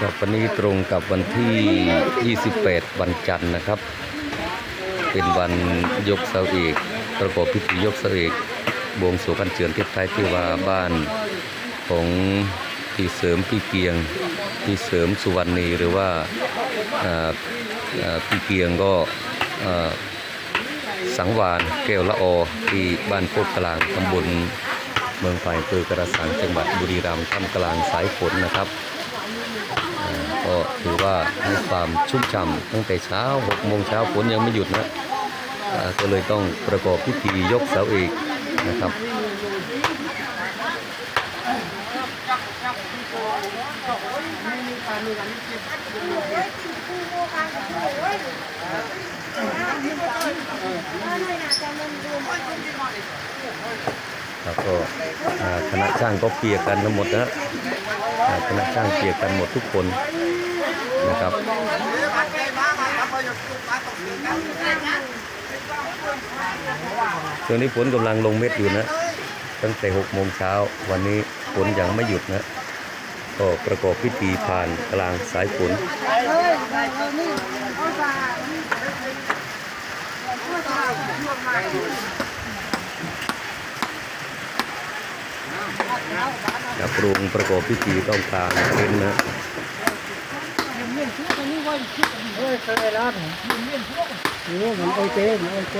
ครับวันนี้ตรงกับวันที่ 28 วันจันทร์นะครับ เป็นวันยกเสาเอกประกอบพิธียกเสาเอกบวงสวงกันเจือนทิศไทยที่ว่าบ้านของพี่เสริมพี่เกียงพี่เสริมสุวรรณีหรือว่าพี่เกียงก็สังวานแก้วละออที่บ้านโคตรกลางตำบลเมืองไผ่อำเภอกระสังจังหวัดบุรีรัมย์ท่ามกลางสายฝนนะครับ ก็ถือว่าให้ความชุ่มฉ่ำตั้งแต่เช้า6โมงเช้าฝนยังไม่หยุดนะก็เลยต้องประกอบพิธียกเสาเอกนะครับแล้วก็คณะช่างก็เปียกกันทั้งหมดนะาคณะช่างเกียกกันหมดทุกคนนะครับตอนนี้ฝนกำลังลงเม็ดอยู่นะ ตั้งแต่6โมงเช้าวันนี้ฝนยังไม่หยุดนะก็ประกอบพิธีผ่านกลางสายฝน จะปรุงประกอบพิธีต้องการเป็นนะนี่มันโอเคโอเค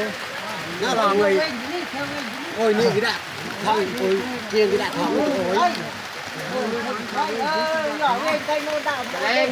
น่ารองเลยโอ้ยนี่กี่ดะทองโอ้ยเกียงกี่ดะทองโอ้ยเล่น